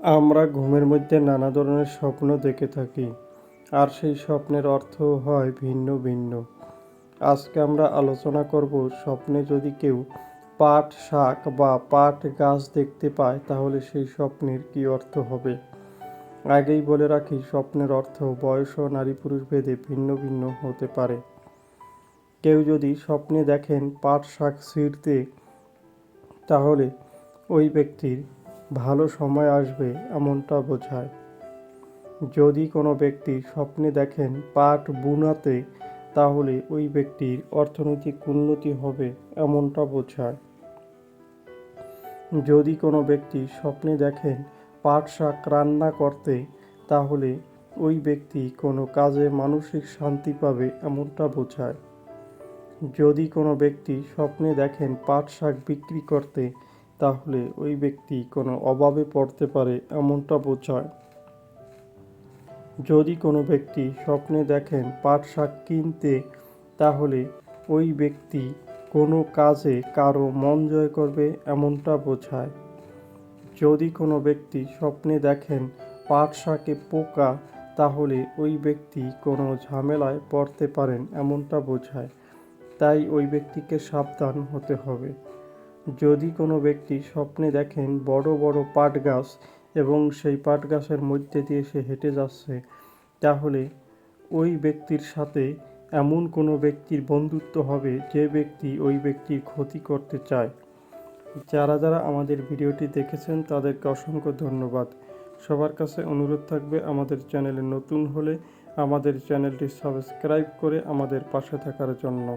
আমরা ঘুমের মধ্যে নানা ধরনের স্বপ্ন দেখে থাকি, আর সেই স্বপ্নের অর্থ হয় ভিন্ন ভিন্ন। আজকে আমরা আলোচনা করব স্বপ্নে যদি কেউ পাট, শাক বা পাট গাছ দেখতে পায়, তাহলে সেই স্বপ্নের কী অর্থ হবে? আগেই বলে রাখি, স্বপ্নের অর্থ বয়স ও নারী পুরুষ ভেদে ভিন্ন ভিন্ন হতে পারে। কেউ যদি স্বপ্নে দেখেন পাট, শাক ছিঁড়তে, তাহলে ওই ব্যক্তির ভালো সময় আসবে এমনটা বোঝায়। যদি কোনো ব্যক্তি স্বপ্নে দেখেন পাট বুনাতে, তাহলে ওই ব্যক্তির অর্থনৈতিক উন্নতি হবে এমনটা বোঝায়। যদি কোনো ব্যক্তি স্বপ্নে দেখেন পাট শাক রান্না করতে, তাহলে ওই ব্যক্তি কোনো কাজে মানসিক শান্তি পাবে এমনটা বোঝায়। যদি কোনো ব্যক্তি স্বপ্নে দেখেন পাট শাক বিক্রি করতে তাহলে ওই ব্যক্তি কোনো অভাবে পড়তে পারে এমনটা বোঝায়। যদি কোনো ব্যক্তি স্বপ্নে দেখেন পাট শাক কিনতে, তাহলে ওই ব্যক্তি কোনো কাজে কারও মন জয় করবে এমনটা বোঝায়। যদি কোনো ব্যক্তি স্বপ্নে দেখেন পাট শাকে পোকা, তাহলে ওই ব্যক্তি কোনো ঝামেলায় পড়তে পারেন এমনটা বোঝায়। তাই ওই ব্যক্তিকে সাবধান হতে হবে। যদি কোনো ব্যক্তি স্বপ্নে দেখেন বড় বড় পাট গাছ এবং সেই পাট গাছের মধ্যে দিয়ে সে হেঁটে যাচ্ছে, তাহলে ওই ব্যক্তির সাথে এমন কোনো ব্যক্তির বন্ধুত্ব হবে যে ব্যক্তি ওই ব্যক্তির ক্ষতি করতে চায়। যারা যারা আমাদের ভিডিওটি দেখেছেন, তাদেরকে অসংখ্য ধন্যবাদ। সবার কাছে অনুরোধ থাকবে আমাদের চ্যানেলে নতুন হলে আমাদের চ্যানেলটি সাবস্ক্রাইব করে আমাদের পাশে থাকার জন্য।